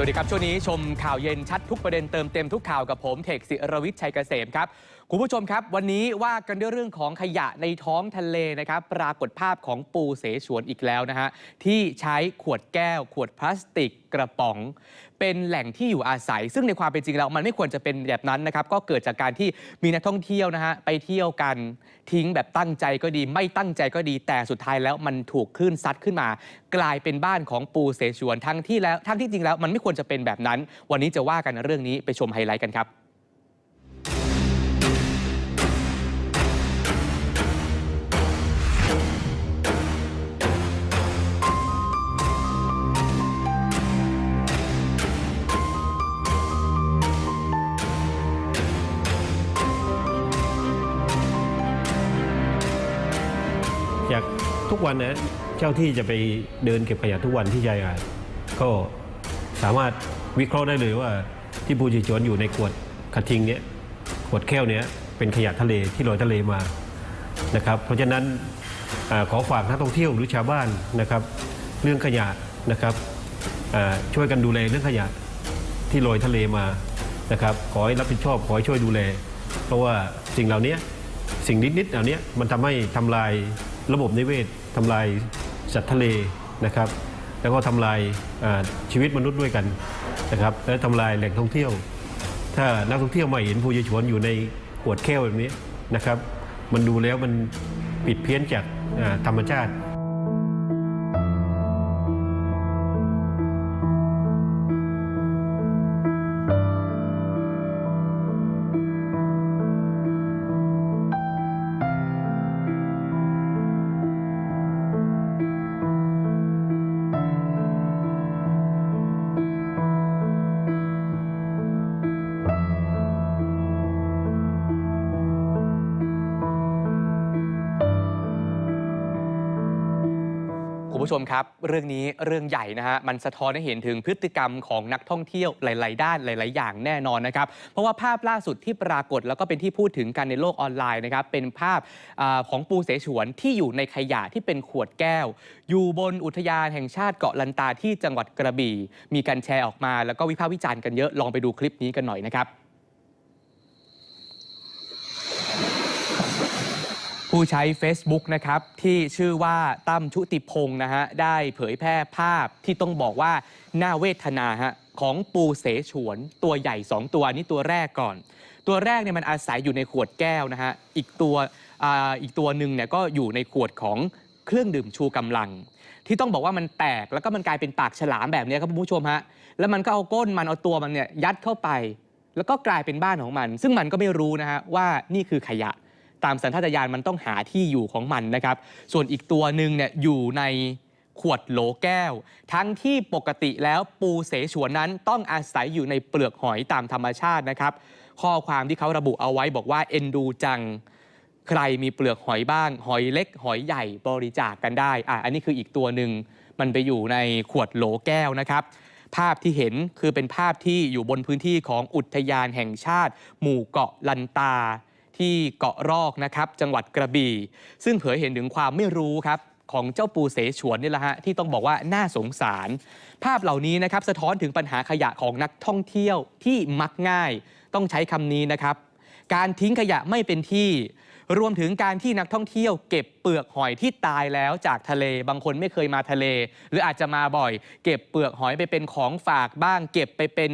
สวัสดีครับ ช่วงนี้ชมข่าวเย็นชัดทุกประเด็นเติมเต็มทุกข่าวกับผมเทกศิรวิทย์ชัยเกษมครับ คุณผู้ชมครับ วันนี้ว่ากันด้วยเรื่องของขยะในท้องทะเลนะครับ ปรากฏภาพของปูเสฉวนอีกแล้วนะฮะที่ใช้ขวดแก้ว ขวดพลาสติกกระป๋อง เป็นแหล่งที่อยู่อาศัย ซึ่งในความเป็นจริงแล้วมันไม่ควรจะเป็นแบบนั้นนะครับ ก็เกิดจากการที่มีนักท่องเที่ยวนะฮะไปเที่ยวกันทิ้งแบบตั้งใจก็ดี ไม่ตั้งใจก็ดีแต่สุดท้ายแล้วมันถูกคลื่นซัดขึ้นมา กลายเป็นบ้านของปูเสฉวนทั้งที่แล้วทั้งที่จริงแล้วมันไม่ควรจะเป็นแบบนั้น วันนี้จะว่ากันเรื่องนี้ไปชมไฮไลท์กันครับ วันนะเจ้าที่จะไปเดินเก็บขยะทุกวันที่ชายหาดก็สามารถวิเคราะห์ได้เลยว่าที่ปูจิจวนอยู่ในขวดกระทิงเนี้ยขวดแก้วเนี้ยเป็นขยะทะเลที่ลอยทะเลมานะครับ เพราะฉะนั้นอขอฝากนักท่องเที่ยวหรือชาวบ้านนะครับ เรื่องขยะนะครับช่วยกันดูแลเรื่องขยะที่ลอยทะเลมานะครับ ขอให้รับผิดชอบขอให้ช่วยดูแล เพราะว่าสิ่งเหล่านี้สิ่งนิดๆเหล่านี้มันทำให้ทำลายระบบนิเวศ ทำลายสัตว์ทะเลนะครับ แล้วก็ทำลายชีวิตมนุษย์ด้วยกันนะครับ และทำลายแหล่งท่องเที่ยว ถ้านักท่องเที่ยวมาเห็นภูยชวนอยู่ในขวดแก้วแบบนี้นะครับ มันดูแล้วมันปิดเพี้ยนจากธรรมชาติ คุณผู้ชมครับ เรื่องนี้เรื่องใหญ่นะฮะมันสะท้อนให้เห็นถึงพฤติกรรมของนักท่องเที่ยวหลาย ๆ ด้านหลาย ๆ อย่างแน่นอนนะครับ เพราะว่าภาพล่าสุดที่ปรากฏแล้วก็เป็นที่พูดถึงกันในโลกออนไลน์นะครับเป็นภาพอาของปูเสฉวนที่อยู่ในขยะที่เป็นขวดแก้ว อยู่บนอุทยานแห่งชาติเกาะลันตาที่จังหวัดกระบี่ มีการแชร์ออกมาแล้วก็วิพากษ์วิจารณ์กันเยอะลองไปดูคลิปนี้กันหน่อยนะครับ ผู้ใช้ Facebook นะครับที่ชื่อว่าตั้มชุติพงศ์นะฮะได้เผยแพร่ภาพที่ต้องบอกว่าน่าเวทนาฮะของปูเสฉวนตัวใหญ่ 2 ตัวนี้ตัวแรกก่อน ตัวแรกเนี่ยมันอาศัยอยู่ในขวดแก้วนะฮะอีกตัวออีกตัวหนึ่งเนี่ยก็อยู่ในขวดของเครื่องดื่มชูกำลัง ที่ต้องบอกว่ามันแตกแล้วก็มันกลายเป็นปากฉลามแบบนี้ครับคุณผู้ชมฮะแล้วมันก็เอาก้นมันเอาตัวมันเนี่ยยัดเข้าไป แล้วก็กลายเป็นบ้านของมัน ซึ่งมันก็ไม่รู้นะฮะว่านี่คือขยะ ตามสัญชาตญาณมันต้องหาที่อยู่ของมันนะครับ ส่วนอีกตัวหนึ่งเนี่ยอยู่ในขวดโหลแก้ว ทั้งที่ปกติแล้วปูเสฉวนนั้นต้องอาศัยอยู่ในเปลือกหอยตามธรรมชาตินะครับ ข้อความที่เขาระบุเอาไว้บอกว่าเอ็นดูจังใครมีเปลือกหอยบ้าง หอยเล็ก หอยใหญ่บริจาคกกันได้อะอันนี้คืออีกตัวหนึ่งมันไปอยู่ในขวดโหลแก้วนะครับ ภาพที่เห็นคือเป็นภาพที่อยู่บนพื้นที่ของอุทยานแห่งชาติ หมู่เกาะลันตา ที่เกาะรอกนะครับจังหวัดกระบี่ซึ่งเผยเห็นถึงความไม่รู้ครับของเจ้าปูเสฉวนนี่แหละฮะที่ต้องบอกว่าน่าสงสาร ภาพเหล่านี้นะครับสะท้อนถึงปัญหาขยะของนักท่องเที่ยวที่มักง่าย ต้องใช้คำนี้นะครับ การทิ้งขยะไม่เป็นที่ รวมถึงการที่นักท่องเที่ยว เก็บเปลือกหอยที่ตายแล้วจากทะเล บางคนไม่เคยมาทะเล หรืออาจจะมาบ่อย เก็บเปลือกหอยไปเป็นของฝากบ้าง เก็บไปเป็น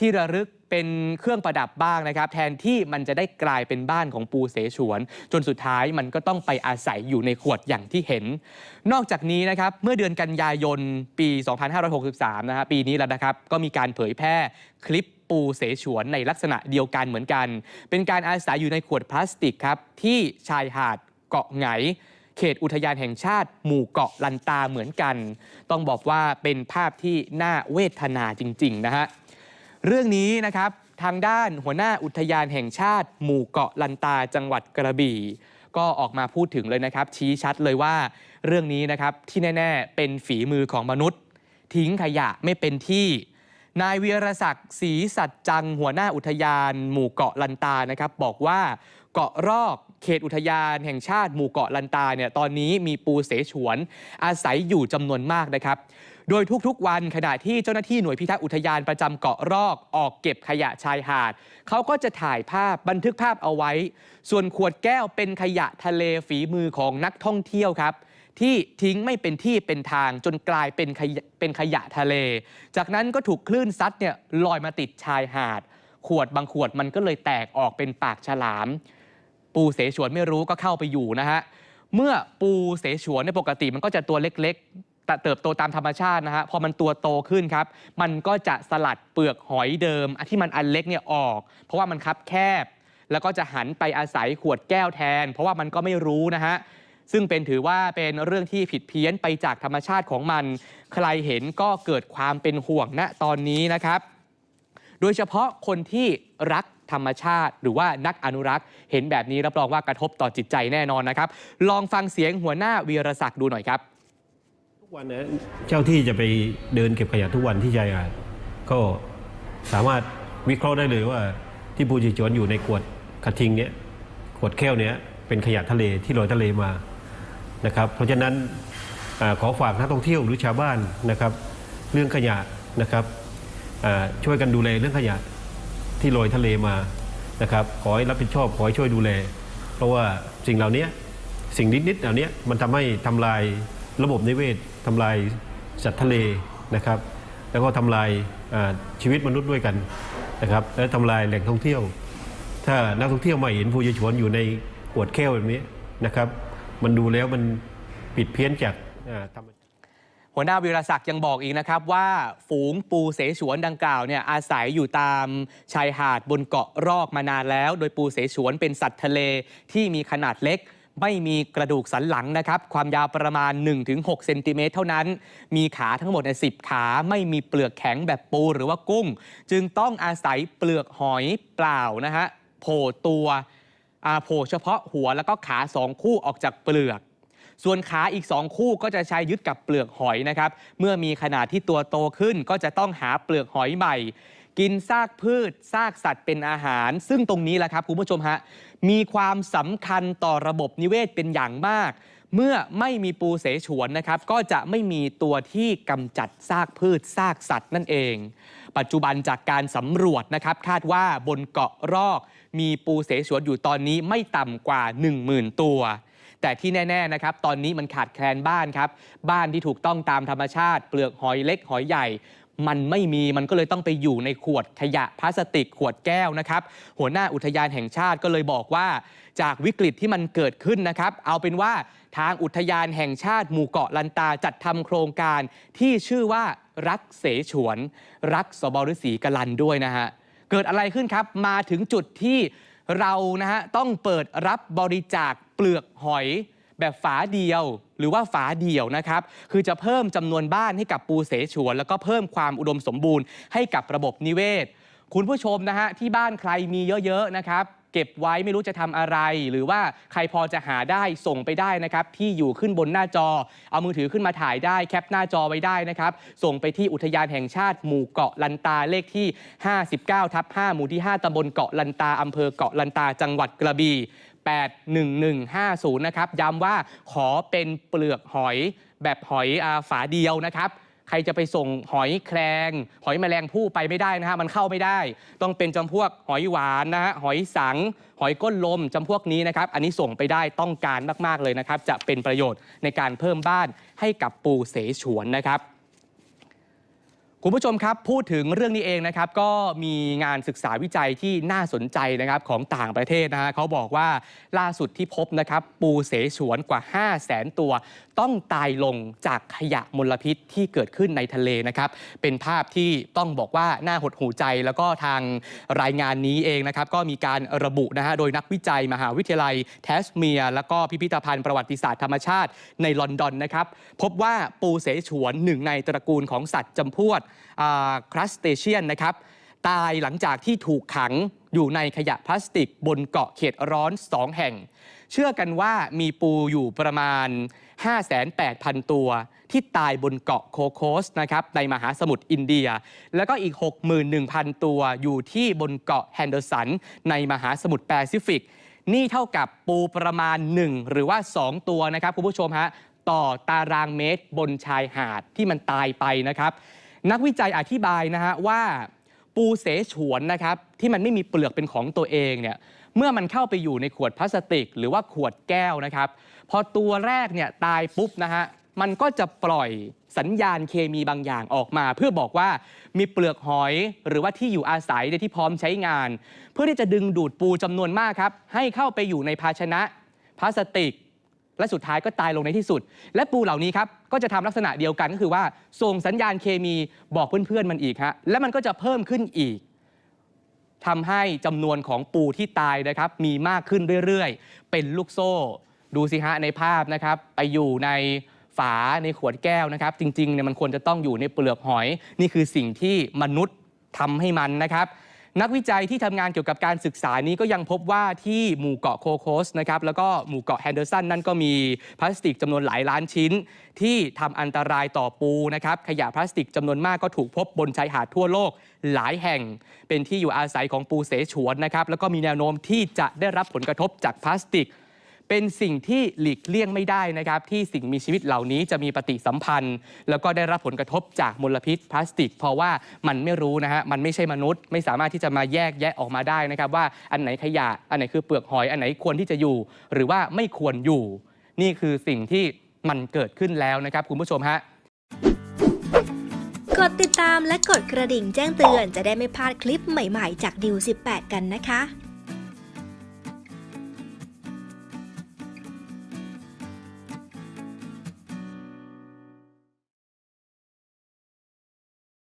ที่ระลึกเป็นเครื่องประดับบ้างนะครับ แทนที่มันจะได้กลายเป็นบ้านของปูเสฉวน จนสุดท้ายมันก็ต้องไปอาศัยอยู่ในขวดอย่างที่เห็น นอกจากนี้นะครับเมื่อเดือนกันยายนปี 2563 นะฮะปีนี้แล้วนะครับ ก็มีการเผยแพร่คลิปปูเสฉวนในลักษณะเดียวกันเหมือนกัน เป็นการอาศัยอยู่ในขวดพลาสติกครับที่ชายหาดเกาะไหงเขตอุทยานแห่งชาติหมู่เกาะลันตาเหมือนกัน ต้องบอกว่าเป็นภาพที่น่าเวทนาจริง ๆ นะฮะ เรื่องนี้นะครับทางด้านหัวหน้าอุทยานแห่งชาติ หมู่เกาะลันตาจังหวัดกระบี่ ก็ออกมาพูดถึงเลยนะครับ ชี้ชัดเลยว่าเรื่องนี้นะครับที่แน่ ๆ เป็นฝีมือของมนุษย์ ทิ้งขยะไม่เป็นที่ นายเวียรศักดิ์ศรีสัจจังหัวหน้าอุทยาน หมู่เกาะลันตานะครับ บอกว่าเกาะรอกเขตอุทยานแห่งชาติหมู่เกาะลันตาเนี่ยตอนนี้มีปูเสฉวนอาศัยอยู่จำนวนมากนะครับ โดยทุกๆ วันขณะที่เจ้าหน้าที่หน่วยพิทักษ์อุทยานประจำเกาะรอกออกเก็บขยะชายหาด เขาก็จะถ่ายภาพบันทึกภาพเอาไว้ ส่วนขวดแก้วเป็นขยะทะเลฝีมือของนักท่องเที่ยวครับที่ทิ้งไม่เป็นที่เป็นทางจนกลายเป็นขยะเป็นขยะทะเล จากนั้นก็ถูกคลื่นซัดเนี่ยลอยมาติดชายหาด ขวดบางขวดมันก็เลยแตกออกเป็นปากฉลาม ปูเสฉวนไม่รู้ก็เข้าไปอยู่นะฮะ เมื่อปูเสฉวนในยปกติมันก็จะตัวเล็ก แต่เติบโตตามธรรมชาตินะฮะพอมันตัวโตขึ้นครับ มันก็จะสลัดเปลือกหอยเดิมที่มันอันเล็กเนี่ยออก เพราะว่ามันคับแคบ แล้วก็จะหันไปอาศัยขวดแก้วแทน เพราะว่ามันก็ไม่รู้นะฮะซึ่งเป็นถือว่าเป็นเรื่องที่ผิดเพี้ยนไปจากธรรมชาติของมัน ใครเห็นก็เกิดความเป็นห่วงณตอนนี้นะครับ โดยเฉพาะคนที่รักธรรมชาติ หรือว่านักอนุรักษ์ เห็นแบบนี้รับรองว่ากระทบต่อจิตใจแน่นอนนะครับ ลองฟังเสียงหัวหน้าวีรศักดิ์ดูหน่อยครับ วันนะเจ้าที่จะไปเดินเก็บขยะทุกวันที่ชายหาดก็สามารถวิเคราะห์ได้เลยว่าที่ปูจิจวนอยู่ในขวดกระทิงเนี้ยขวดแก้วเนี้ยเป็นขยะทะเลที่ลอยทะเลมานะครับเพราะฉะนั้นอขอฝากนักท่องเที่ยวหรือชาวบ้านนะครับ เรื่องขยะนะครับช่วยกันดูแลเรื่องขยะที่ลอยทะเลมานะครับขอให้รับผิดชอบขอให้ช่วยดูแล เพราะว่าสิ่งเหล่านี้สิ่งนิดๆเหล่านี้มันทำให้ทำลายระบบนิเวศ ทำลายสัตว์ทะเลนะครับ แล้วก็ทำลายชีวิตมนุษย์ด้วยกันนะครับ และทำลายแหล่งท่องเที่ยว ถ้านักท่องเที่ยวมาเห็นภูยชวนอยู่ในขวดแก้วแบบนี้นะครับ มันดูแล้วมันผิดเพี้ยนจากธรรมหัวหน้าวีรศักดิ์ยังบอกอีกนะครับว่าฝูงปูเสฉวนดังกล่าวเนี่ยอาศัยอยู่ตามชายหาดบนเกาะรอกมานานแล้ว โดยปูเสฉวนเป็นสัตว์ทะเลที่มีขนาดเล็ก ไม่มีกระดูกสันหลังนะครับ ความยาวประมาณ 1-6เซนติเมตรเท่านั้น มีขาทั้งหมดใน10 ขาไม่มีเปลือกแข็งแบบปูหรือว่ากุ้ง จึงต้องอาศัยเปลือกหอยเปล่านะฮะโผล่ตัวโผล่เฉพาะหัวแล้วก็ขาสองคู่ออกจากเปลือก ส่วนขาอีก2คู่ก็จะใช้ยึดกับเปลือกหอยนะครับ เมื่อมีขนาดที่ตัวโตขึ้นก็จะต้องหาเปลือกหอยใหม่ กินซากพืชซากสัตว์เป็นอาหาร ซึ่งตรงนี้แหละครับคุณผู้ชมฮะมีความสำคัญต่อระบบนิเวศเป็นอย่างมาก เมื่อไม่มีปูเสฉวนนะครับก็จะไม่มีตัวที่กำจัดซากพืชซากสัตว์นั่นเอง ปัจจุบันจากการสำรวจนะครับคาดว่าบนเกาะรอกมีปูเสฉวนอยู่ตอนนี้ไม่ต่ำกว่า 10,000 ตัวแต่ที่แน่ ๆ นะครับ ตอนนี้มันขาดแคลนบ้านครับ บ้านที่ถูกต้องตามธรรมชาติ เปลือกหอยเล็กหอยใหญ่ มันไม่มีมันก็เลยต้องไปอยู่ในขวดขยะพลาสติกขวดแก้วนะครับ หัวหน้าอุทยานแห่งชาติก็เลยบอกว่า จากวิกฤตที่มันเกิดขึ้นนะครับ เอาเป็นว่าทางอุทยานแห่งชาติหมู่เกาะลันตาจัดทำโครงการที่ชื่อว่ารักเสฉวน รักสบฤษีกลันด้วยนะฮะเกิดอะไรขึ้นครับ มาถึงจุดที่เรานะฮะต้องเปิดรับบริจาคเปลือกหอยแบบฝาเดียว หรือว่าฝาเดี่ยวนะครับ คือจะเพิ่มจำนวนบ้านให้กับปูเสฉวน แล้วก็เพิ่มความอุดมสมบูรณ์ให้กับระบบนิเวศ คุณผู้ชมนะฮะที่บ้านใครมีเยอะ ๆ นะครับเก็บไว้ไม่รู้จะทำอะไร หรือว่าใครพอจะหาได้ส่งไปได้นะครับ ที่อยู่ขึ้นบนหน้าจอ เอามือถือขึ้นมาถ่ายได้แคปหน้าจอไว้ได้นะครับ ส่งไปที่อุทยานแห่งชาติหมู่เกาะลันตาเลขที่ 59ทับ5หมู่ที่ 5ตำบลเกาะลันตาอำเภอเกาะลันตาจังหวัดกระบี่ 81150นะครับย้ำว่าขอเป็นเปลือกหอยแบบหอยอาฝาเดียวนะครับใครจะไปส่งหอยแครงหอยแมลงภู่ไปไม่ได้นะฮะมันเข้าไม่ได้ ต้องเป็นจำพวกหอยหวานนะฮะหอยสัง หอยก้นลมจำพวกนี้นะครับ อันนี้ส่งไปได้ต้องการมาก ๆ เลยนะครับ จะเป็นประโยชน์ในการเพิ่มบ้านให้กับปูเสฉวนนะครับ คุณผู้ชมครับพูดถึงเรื่องนี้เองนะครับก็มีงานศึกษาวิจัยที่น่าสนใจนะครับของต่างประเทศนะฮะเขาบอกว่าล่าสุดที่พบนะครับปูเสฉวนกว่า 5 0 0แสนตัว ต้องตายลงจากขยะมลพิษที่เกิดขึ้นในทะเลนะครับเป็นภาพที่ต้องบอกว่าน่าหดหูใจ แล้วก็ทางรายงานนี้เองนะครับก็มีการระบุนะฮะโดยนักวิจัยมหาวิทยาลัยแทสเมีย แล้วก็พิพิธภัณฑ์ประวัติศาสตร์ธรรมชาติในลอนดอนนะครับพบว่าปูเสฉวนหนึ่งในตระกูลของสัตว์จำพวกครัสเตเชียนนะครับตายหลังจากที่ถูกขังอยู่ในขยะพลาสติกบนเกาะเขตร้อน 2 แห่ง เชื่อกันว่ามีปูอยู่ประมาณ 58,000 ตัว ที่ตายบนเกาะโคโคสนะครับในมหาสมุทรอินเดีย แล้วก็อีก 61,000 ตัวอยู่ที่บนเกาะแฮนเดอร์สัน ในมหาสมุทรแปซิฟิก นี่เท่ากับปูประมาณ 1 หรือว่า 2 ตัวนะครับคุณผู้ชมฮะต่อตารางเมตรบนชายหาดที่มันตายไปนะครับ นักวิจัยอธิบายนะฮะว่าปูเสฉวนนะครับที่มันไม่มีเปลือกเป็นของตัวเองเนี่ยเมื่อมันเข้าไปอยู่ในขวดพลาสติก หรือว่าขวดแก้วนะครับพอตัวแรกเนี่ยตายปุ๊บนะฮะมันก็จะปล่อยสัญญาณเคมีบางอย่างออกมา เพื่อบอกว่ามีเปลือกหอยหรือว่าที่อยู่อาศัยในที่พร้อมใช้งาน เพื่อที่จะดึงดูดปูจำนวนมากครับให้เข้าไปอยู่ในภาชนะพลาสติก และสุดท้ายก็ตายลงในที่สุด และปูเหล่านี้ครับก็จะทำลักษณะเดียวกันก็คือว่า ส่งสัญญาณเคมีบอกเพื่อนๆมันอีกฮะและมันก็จะเพิ่มขึ้นอีกทำให้จำนวนของปูที่ตายนะครับมีมากขึ้นเรื่อยๆ เป็นลูกโซ่ ดูสิฮะในภาพนะครับ ไปอยู่ในฝาในขวดแก้วนะครับ จริงๆเนี่ยมันควรจะต้องอยู่ในเปลือกหอย นี่คือสิ่งที่มนุษย์ทำให้มันนะครับ นักวิจัยที่ทำงานเกี่ยวกับการศึกษานี้ก็ยังพบว่าที่หมู่เกาะโคโคสนะครับแล้วก็หมู่เกาะแฮนเดอร์สันนั่นก็มีพลาสติกจำนวนหลายล้านชิ้น ที่ทำอันตรายต่อปูนะครับขยะพลาสติกจำนวนมากก็ถูกพบบนชายหาดทั่วโลกหลายแห่ง เป็นที่อยู่อาศัยของปูเสฉวนนะครับแล้วก็มีแนวโน้มที่จะได้รับผลกระทบจากพลาสติก เป็นสิ่งที่หลีกเลี่ยงไม่ได้นะครับที่สิ่งมีชีวิตเหล่านี้จะมีปฏิสัมพันธ์ แล้วก็ได้รับผลกระทบจากมลพิษพลาสติก เพราะว่ามันไม่รู้นะฮะมันไม่ใช่มนุษย์ ไม่สามารถที่จะมาแยกแยะออกมาได้นะครับว่าอันไหนขยะอันไหนคือเปลือกหอยอันไหนควรที่จะอยู่ หรือว่าไม่ควรอยู่ นี่คือสิ่งที่มันเกิดขึ้นแล้วนะครับคุณผู้ชมฮะกดติดตามและกดกระดิ่งแจ้งเตือนจะได้ไม่พลาดคลิปใหม่ๆ จากดิว18 กันนะคะ